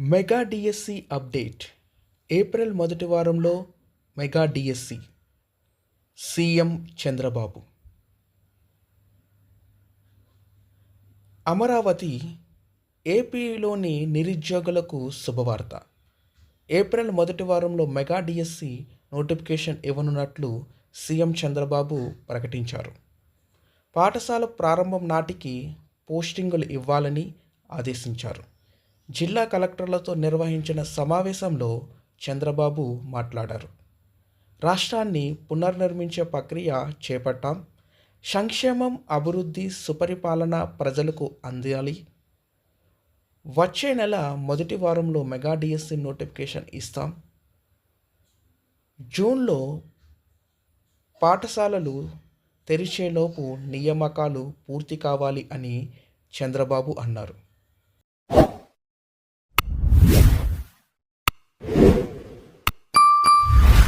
Mega DSC update. April మొదటి వారంలో mega DSC. CM Chandrababu. Amaravati ఏపీలోని నిరుద్యోగులకు శుభవార్త. ఏప్రిల్ మొదటి వారంలో మెగా డిఎస్సి నోటిఫికేషన్ ఇవ్వనున్నట్లు సీఎం చంద్రబాబు ప్రకటించారు. పాఠశాల ప్రారంభం నాటికి పోస్టింగులు ఇవ్వాలని ఆదేశించారు. జిల్లా కలెక్టర్లతో నిర్వహించిన సమావేశంలో చంద్రబాబు మాట్లాడారు. రాష్ట్రాన్ని పునర్నిర్మించే ప్రక్రియ చేపట్టాం. సంక్షేమం అభివృద్ధి సుపరిపాలన ప్రజలకు అందాలి. వచ్చే నెల మొదటి వారంలో మెగా డిఎస్సి నోటిఫికేషన్ ఇస్తాం. జూన్లో పాఠశాలలు తెరిచేలోపు నియామకాలు పూర్తి కావాలి అని చంద్రబాబు అన్నారు.